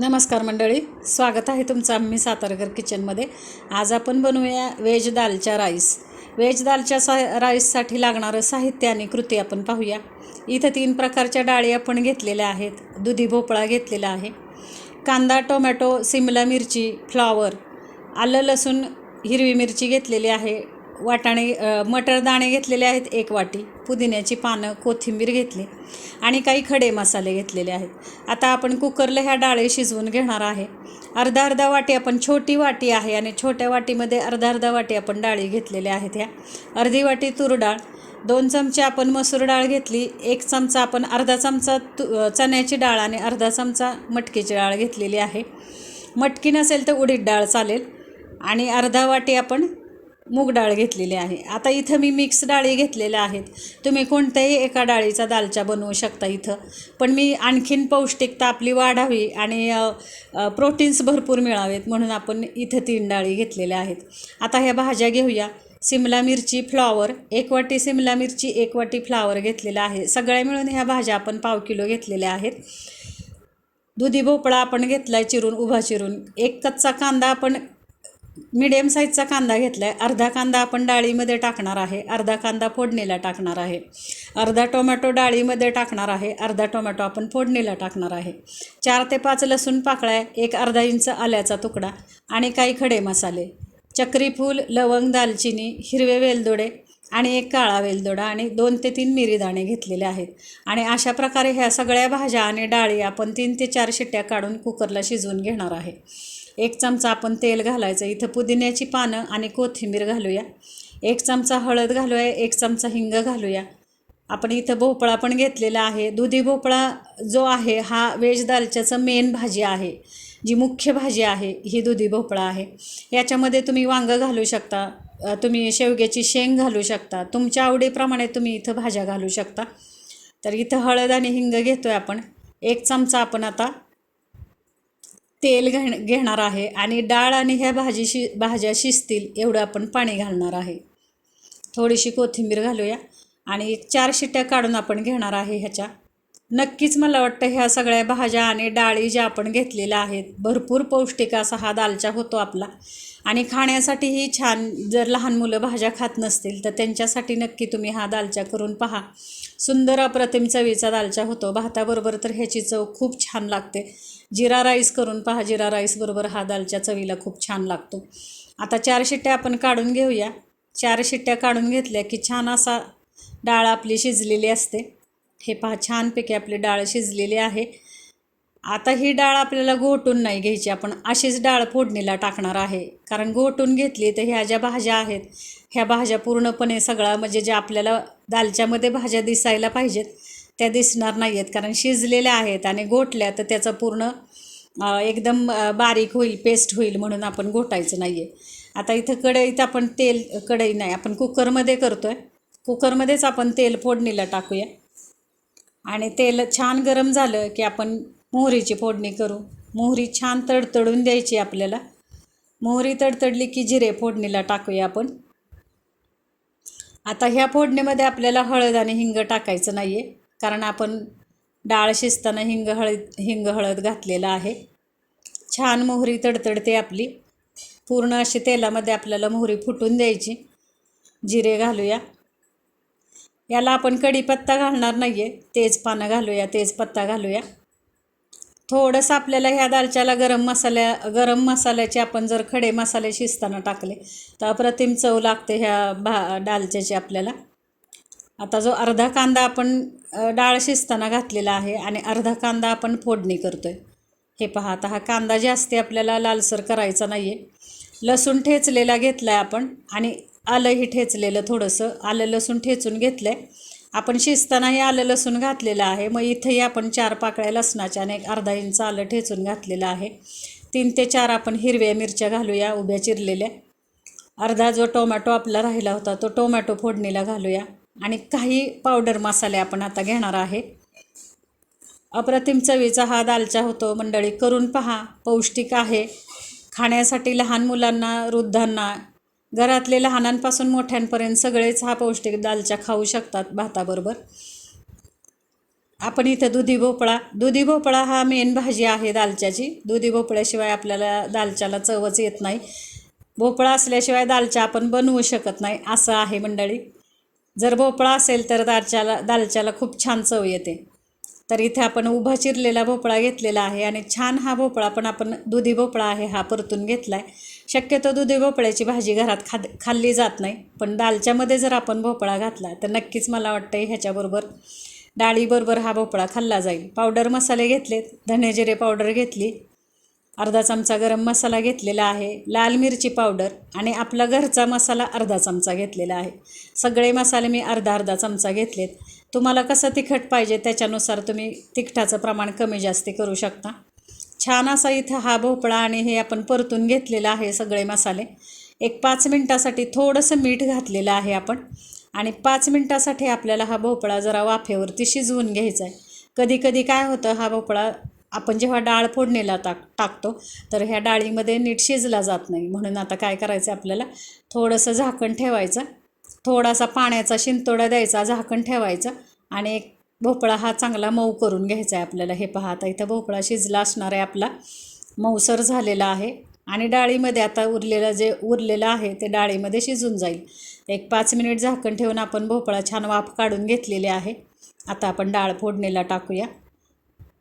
नमस्कार मंडळी स्वागत आहे तुमचं आम्ही सातारकर किचनमध्ये. आज आपण बनवूया veg dalcha rice. Veg dalcha सा राईससाठी लागणारं साहित्य आणि कृती आपण पाहूया. इथं तीन प्रकारच्या डाळी आपण घेतलेल्या आहेत. दुधी भोपळा घेतलेला आहे. कांदा टोमॅटो सिमला मिरची फ्लॉवर आलं लसूण हिरवी मिरची घेतलेली आहे. वाटाणे मटर दाणे घेतलेले आहेत एक वाटी पुदिन्याची पानं कोथिंबीर घेतली आणि काही खडे मसाले घेतलेले आहेत. आता आपण कुकरला ह्या डाळे शिजवून घेणार आहे. अर्धा अर्धा वाटी आपण छोटी वाटी आहे आणि छोट्या वाटीमध्ये अर्धा अर्धा वाटी आपण डाळी घेतलेल्या आहेत ह्या. अर्धी वाटी तूर डाळ दोन चमचे आपण मसूर डाळ घेतली एक चमचा आपण अर्धा चमचा तु चण्याची डाळ आणि अर्धा चमचा मटकीची डाळ घेतलेली आहे. मटकी नसेल तर उडीद डाळ चालेल आणि अर्धा वाटी आपण मूग डाळ घेतलेली आहे. आता इथं मी मिक्स डाळी घेतलेल्या आहेत. तुम्ही कोणत्याही एका डाळीचा दालचा बनवू शकता इथं. पण मी आणखीन पौष्टिकता आपली वाढावी आणि प्रोटीन्स भरपूर मिळावेत म्हणून आपण इथं तीन डाळी घेतलेल्या आहेत. आता ह्या भाज्या घेऊया. सिमला मिरची फ्लॉवर एक वाटी सिमला मिरची एक वाटी फ्लॉवर घेतलेला आहे. सगळ्या मिळून ह्या भाज्या आपण पाव किलो घेतलेल्या आहेत. दुधी भोपळा आपण घेतला चिरून उभा चिरून. एक कच्चा कांदा आपण मिडियम साईजचा कांदा घेतला आहे अर्धा कांदा आपण डाळीमध्ये टाकणार आहे. अर्धा कांदा फोडणीला टाकणार आहे. अर्धा टोमॅटो डाळीमध्ये टाकणार आहे. अर्धा टोमॅटो आपण फोडणीला टाकणार आहे. चार ते पाच लसूण पाकळ्या एक अर्धा इंच आल्याचा तुकडा आणि काही खडे मसाले चक्रीफूल लवंग दालचिनी हिरवे वेलदोडे आणि एक काळा वेलदोडा आणि दोन ते तीन मिरी दाणे घेतलेले आहेत. आणि अशा प्रकारे ह्या सगळ्या भाज्या आणि डाळी आपण तीन ते चार शिट्ट्या काढून कुकरला शिजवून घेणार आहे. एक चमचा आपण तेल घालायचं इथं पुदिन्याची पानं आणि कोथिंबीर घालूया. एक चमचा हळद घालूया एक चमचा हिंग घालूया. आपण इथं भोपळा पण घेतलेला आहे. दुधी भोपळा जो आहे हा वेज दालच्याचं मेन भाजी आहे. जी मुख्य भाजी आहे ही दुधी भोपळा आहे. याच्यामध्ये तुम्ही वांगं घालू शकता तुम्ही शेवग्याची शेंग घालू शकता. तुमच्या आवडीप्रमाणे तुम्ही इथं भाज्या घालू शकता. तर इथं हळद आणि हिंग घेतो आहे आपण. एक चमचा आपण आता तेल घेण घेणार आहे आणि डाळ आणि ह्या भाजी शि भाज्या शिजतील एवढं आपण पाणी घालणार आहे. थोडीशी कोथिंबीर घालूया आणि चार शिट्ट्या काढून आपण घेणार आहे ह्याच्या. नक्कीच मला वाटतं ह्या सगळ्या भाज्या आणि डाळी ज्या आपण घेतलेल्या आहेत भरपूर पौष्टिक असा हा दालचा होतो आपला. आणि खाण्यासाठीही छान जर लहान मुलं भाज्या खात नसतील तर त्यांच्यासाठी नक्की तुम्ही हा दालचा करून पहा. सुंदर अप्रतिम चवीचा दालचा होतो. भाताबरोबर तर ह्याची चव खूप छान लागते. जिरा राईस करून पहा जिरा राईसबरोबर हा दालच्या चवीला खूप छान लागतो. आता चार शिट्ट्या आपण काढून घेऊया. चार शिट्ट्या काढून घेतल्या की छान असा डाळ आपली शिजलेली असते. हे पहा छानपैकी आपली डाळ शिजलेली आहे. आता ही डाळ आपल्याला घोटून नाही घ्यायची. आपण अशीच डाळ फोडणीला टाकणार आहे. कारण घोटून घेतली तर ह्या ज्या भाज्या आहेत ह्या भाज्या पूर्णपणे सगळा म्हणजे ज्या आपल्याला दालच्यामध्ये भाज्या दिसायला पाहिजेत त्या दिसणार नाही आहेत कारण शिजलेल्या आहेत आणि घोटल्या तर त्याचं पूर्ण एकदम बारीक होईल पेस्ट होईल म्हणून आपण घोटायचं नाही आहे आता इथं कढईत आपण तेल कढई नाही आपण कुकरमध्ये करतो आहे कुकरमध्येच आपण तेल फोडणीला टाकूया. आणि तेल छान गरम झालं की आपण मोहरीची फोडणी करू. मोहरी छान तडतडून द्यायची आपल्याला. मोहरी तडतडली की जिरे फोडणीला टाकूया आपण. आता ह्या फोडणीमध्ये आपल्याला हळद आणि हिंग टाकायचं नाही आहे कारण आपण डाळ शिजताना हिंग हळद हिंग हळद घातलेलं आहे. छान मोहरी तडतडते आपली. पूर्ण अशी तेलामध्ये आपल्याला मोहरी फुटून द्यायची. जिरे घालूया. याला आपण कढीपत्ता घालणार नाही आहे तेजपानं घालूया तेजपत्ता घालूया. थोडंसं आपल्याला ह्या दालच्याला गरम मसाल्या गरम मसाल्याचे आपण जर खडे मसाले शिजताना टाकले तर अप्रतिम चव लागते ह्या भा दालच्याची आपल्याला. आता जो अर्धा कांदा आपण डाळ शिजताना घातलेला आहे आणि अर्धा कांदा आपण फोडणी करतो आहे हे पहा आता हा कांदा जास्ती आपल्याला लालसर करायचा नाही आहे लसूण ठेचलेला घेतला आहे आपण आणि आलंही ठेचलेलं थोडंसं. आलं लसूण ठेचून घेतलं आहे आपण शिजतानाही आलं लसूण घातलेलं आहे. मग इथंही आपण चार पाकळ्या लसणाच्या आणि एक अर्धा इंच आलं ठेचून घातलेलं आहे. तीन ते चार आपण हिरव्या मिरच्या घालूया उभ्या चिरलेल्या. अर्धा जो टोमॅटो आपला राहिला होता तो टोमॅटो फोडणीला घालूया. आणि काही पावडर मसाले आपण आता घेणार आहे. अप्रतिम चवीचा हा दालचा होतो. मंडळी करून पहा. पौष्टिक आहे. खाण्यासाठी लहान मुलांना वृद्धांना घरातले लहानांपासून मोठ्यांपर्यंत सगळेच हा पौष्टिक दालचा खाऊ शकतात भाताबरोबर. आपण इथं दुधी भोपळा दुधी भोपळा हा मेन भाजी आहे दालच्याची. दुधी भोपळ्याशिवाय आपल्याला दालच्याला चवच येत नाही. भोपळा असल्याशिवाय दालच्या आपण बनवू शकत नाही असं आहे मंडळी. जर भोपळा असेल तर दालच्याला दालच्याला खूप छान चव येते. तर इथे आपण उभा चिरलेला भोपळा घेतलेला आहे आणि छान हा भोपळा पण आपण दुधी भोपळा आहे हा परतून घेतला आहे शक्यतो दुधी भोपळ्याची भाजी घरात खाद खाल्ली जात नाही. पण दालच्यामध्ये जर आपण भोपळा घातला तर नक्कीच मला वाटतं ह्याच्याबरोबर डाळीबरोबर हा भोपळा खाल्ला जाईल. पावडर मसाले घेतलेत धने जिरे पावडर घेतली अर्धा चमचा गरम मसाला घेतलेला आहे लाल मिरची पावडर आणि आपला घरचा मसाला अर्धा चमचा घेतलेला आहे. सगळे मसाले मी अर्धा अर्धा चमचा घेतलेत. तुम्हाला कसं तिखट पाहिजे त्याच्यानुसार तुम्ही तिखटाचं प्रमाण कमी जास्ती करू शकता. छान असा इथं हा भोपळा आणि हे आपण परतून घेतलेला आहे सगळे मसाले. एक पाच मिनटासाठी थोडंसं मीठ घातलेलं आहे आपण. आणि पाच मिनटासाठी आपल्याला हा भोपळा जरा वाफेवरती शिजवून घ्यायचा आहे. कधी कधी काय होतं हा भोपळा आपण जेव्हा डाळ फोडणीला टाक टाकतो तर ह्या डाळीमध्ये नीट शिजला जात नाही. म्हणून आता काय करायचं आपल्याला? थोडंसं झाकण ठेवायचं. थोडासा पाण्याचा शिंतोडा द्यायचा झाकण ठेवायचं. आणि एक भोपळा हा चांगला मऊ करून घ्यायचा आहे आपल्याला. हे पहा आता इथं भोपळा शिजला असणार आहे आपला. मऊसर झालेला आहे. आणि डाळीमध्ये आता उरलेलं जे उरलेलं आहे ते डाळीमध्ये शिजून जाईल. एक पाच मिनिट झाकण ठेवून आपण भोपळा छान वाफ काढून घेतलेले आहे. आता आपण डाळ फोडणीला टाकूया.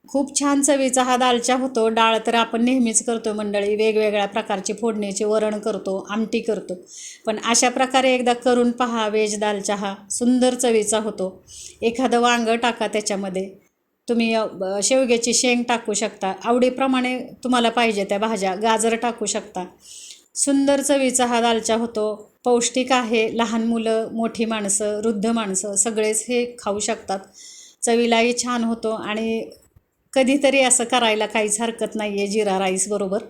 खूप छान चवीचा हा दालचा होतो. डाळ तर आपण नेहमीच करतो मंडळी. वेगवेगळ्या प्रकारची फोडणीचे वरण करतो आमटी करतो. पण अशा प्रकारे एकदा करून पहा वेज दालचा हा सुंदर चवीचा होतो. एखादं वांगं टाका त्याच्यामध्ये. तुम्ही शेवग्याची शेंग टाकू शकता. आवडीप्रमाणे तुम्हाला पाहिजे त्या भाज्या. गाजर टाकू शकता. सुंदर चवीचा हा दालचा होतो. पौष्टिक आहे. लहान मुलं मोठी माणसं वृद्ध माणसं सगळेच हे खाऊ शकतात. चवीलाही छान होतो आणि कधीतरी असं करायला काहीच हरकत नाही आहे जिरा राईस बरोबर.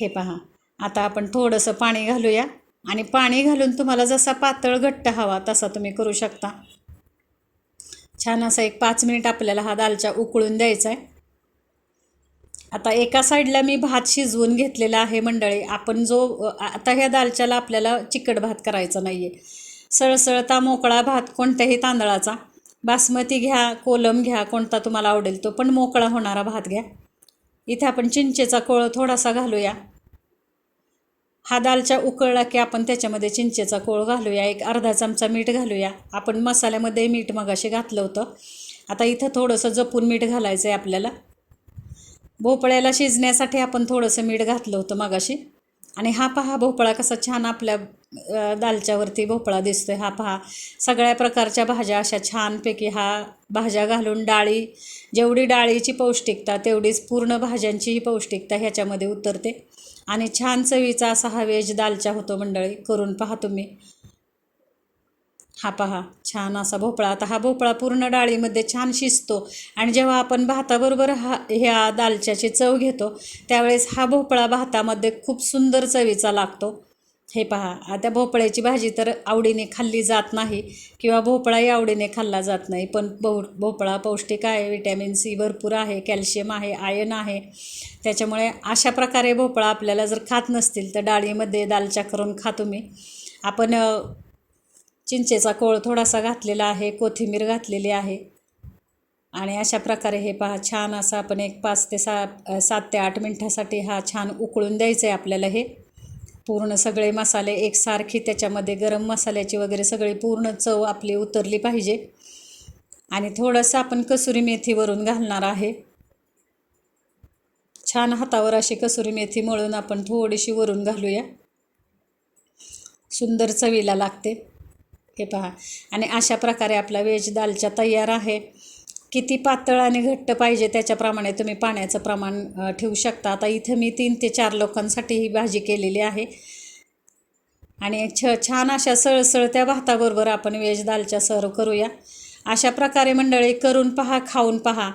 हे पहा आता आपण थोडंसं पाणी घालूया. आणि पाणी घालून तुम्हाला जसा पातळ घट्ट हवा तसा तुम्ही करू शकता. छान असा एक पाच मिनिट आपल्याला हा दालचा उकळून द्यायचा आहे आता एका साईडला मी भात शिजवून घेतलेला आहे मंडळी. आपण जो आता ह्या दालच्याला आपल्याला चिकट भात करायचा नाही आहे सळसळता मोकळा भात कोणत्याही तांदळाचा. बासमती घ्या कोलम घ्या कोणता तुम्हाला आवडेल तो पण मोकळा होणारा भात घ्या. इथे आपण चिंचेचा कोळ थोडासा घालूया. हा दालचा उकळला की आपण त्याच्यामध्ये चिंचेचा कोळ घालूया. एक अर्धा चमचा मीठ घालूया. आपण मसाल्यामध्ये मीठ मगाशी घातलं होतं. आता इथं थोडंसं जपून मीठ घालायचं आहे आपल्याला. भोपळ्याला शिजण्यासाठी आपण थोडंसं मीठ घातलं होतं मगाशी. आणि हा पहा भोपळा कसा छान आपल्या दालच्यावरती भोपळा दिसतोय. हा पहा सगळ्या प्रकारच्या भाज्या अशा छानपैकी हा भाज्या घालून डाळी जेवढी डाळीची पौष्टिकता तेवढीच पूर्ण भाज्यांचीही पौष्टिकता ह्याच्यामध्ये उतरते. आणि छान चवीचा असा हा वेज दालचा होतो मंडळी करून पहा तुम्ही. हा पहा छान असा भोपळा. आता हा भोपळा पूर्ण डाळीमध्ये छान शिजतो. आणि जेव्हा आपण भाताबरोबर हा ह्या दालच्याची चव घेतो त्यावेळेस हा भोपळा भातामध्ये खूप सुंदर चवीचा लागतो. हे पहा आता भोपळ्याची भाजी तर आवडीने खाल्ली जात नाही किंवा भोपळाही आवडीने खाल्ला जात नाही पण भो भोपळा पौष्टिक आहे विटॅमिन सी भरपूर आहे कॅल्शियम आहे आयन आहे. त्याच्यामुळे अशा प्रकारे भोपळा आपल्याला जर खात नसतील तर डाळीमध्ये दालच्या करून खा तुम्ही. आपण चिंचेचा कोळ थोडासा घातलेला आहे कोथिंबीर घातलेली आहे. आणि अशा प्रकारे हे पहा छान असं आपण एक पाच ते सा सात ते आठ मिनटासाठी हा छान उकळून द्यायचं आहे आपल्याला हे. पूर्ण सगळे मसाले एकसारखी त्याच्यामध्ये गरम मसाल्याची वगैरे सगळी पूर्ण चव आपली उतरली पाहिजे. आणि थोडंसं आपण कसुरी मेथीवरून घालणार आहे. छान हातावर अशी कसुरी मेथी मळून आपण थोडीशी वरून घालूया. सुंदर चवीला लागते. हे पहा. आणि अशा प्रकारे आपला व्हेज दालचा तयार आहे. किती पातळ आणि घट्ट पाहिजे त्याच्याप्रमाणे तुम्ही पाण्याचं प्रमाण ठेवू शकता. आता इथं मी तीन ते चार लोकांसाठी ही भाजी केलेली आहे. आणि छ छान अशा सळसळत्या भाताबरोबर आपण व्हेज दालच्या सर्व करूया. अशा प्रकारे मंडळी करून पहा खाऊन पहा.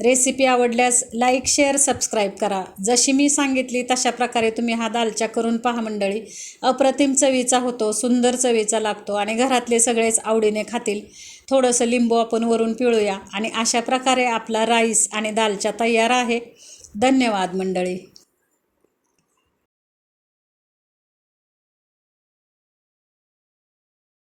रेसिपी आवडल्यास लाईक शेअर सबस्क्राईब करा. जशी मी सांगितली तशा प्रकारे तुम्ही हा दालचा करून पहा मंडळी. अप्रतिम चवीचा होतो सुंदर चवीचा लागतो आणि घरातले सगळेच आवडीने खातील. थोडंसं लिंबू आपण वरून पिळूया आणि अशा प्रकारे आपला राईस आणि दालचा तयार आहे. धन्यवाद मंडळी.